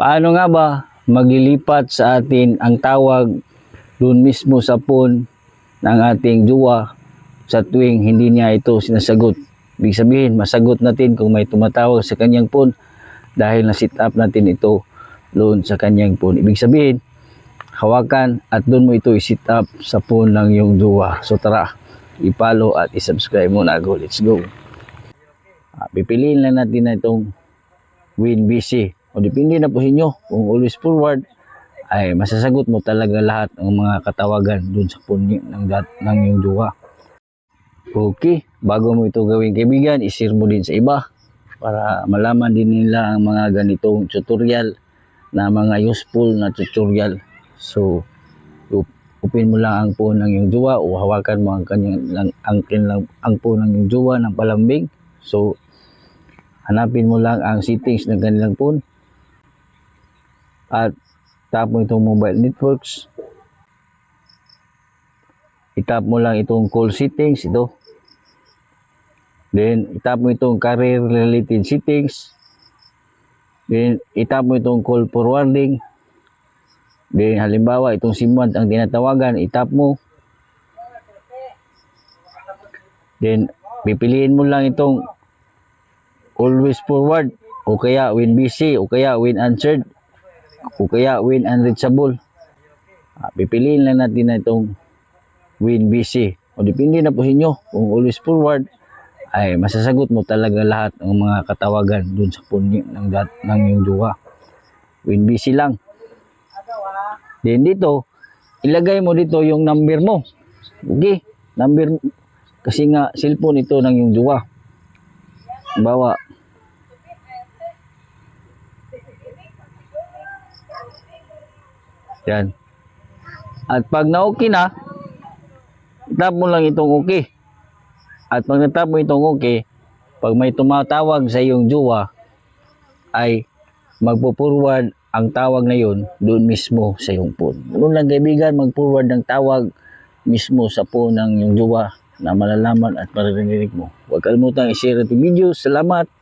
Paano nga ba maglilipat sa atin ang tawag doon mismo sa phone ng ating jowa sa tuwing hindi niya ito sinasagot? Ibig sabihin, masagot natin kung may tumatawag sa kanyang phone dahil na-sit up natin ito doon sa kanyang phone. Ibig sabihin, hawakan at doon mo ito i-sit up sa phone ng iyong jowa. So tara, i-follow at i-subscribe muna. Go, let's go. Ah, pipiliin lang natin na itong win busy. O depende na po sa inyo. Kung always forward, ay masasagot mo talaga lahat ng mga katawagan dun sa phone ng, dat, ng iyong jowa. Okay, bago mo ito gawin kaibigan, isir mo din sa iba para malaman din nila ang mga ganitong tutorial na mga useful na tutorial. So, open mo lang ang phone ng iyong jowa o hawakan mo ang kanyang lang, ang, kanilang- ang phone ng iyong jowa ng palambing. So, hanapin mo lang ang settings ng kanilang phone at tap mo itong mobile networks. Itap mo lang itong call settings ito. Then itap mo itong career related settings. Then itap mo itong call forwarding then halimbawa itong simwad ang tinatawagan itap mo. Then pipiliin mo lang itong always forward o kaya when busy o kaya when answered o kaya when unreachable. Ah, pipiliin lang natin na itong when busy. O depende na po sa inyo. Kung always forward, ay masasagot mo talaga lahat ng mga katawagan dun sa ni- ng, dat, ng iyong jowa. When busy lang. Then dito, ilagay mo dito yung number mo. Okay? Number. Kasi nga, cellphone ito ng iyong jowa. Bawa, Yan. At pag na-okay na, tap mo lang itong okay. At pag natap mo itong okay, pag may tumatawag sa iyong jowa, ay magpo-forward ang tawag na yun doon mismo sa iyong phone. Doon lang kaibigan, mag-forward ng tawag mismo sa phone ng iyong jowa na malalaman at maririnig mo. Huwag kalimutan i-share itong video. Salamat!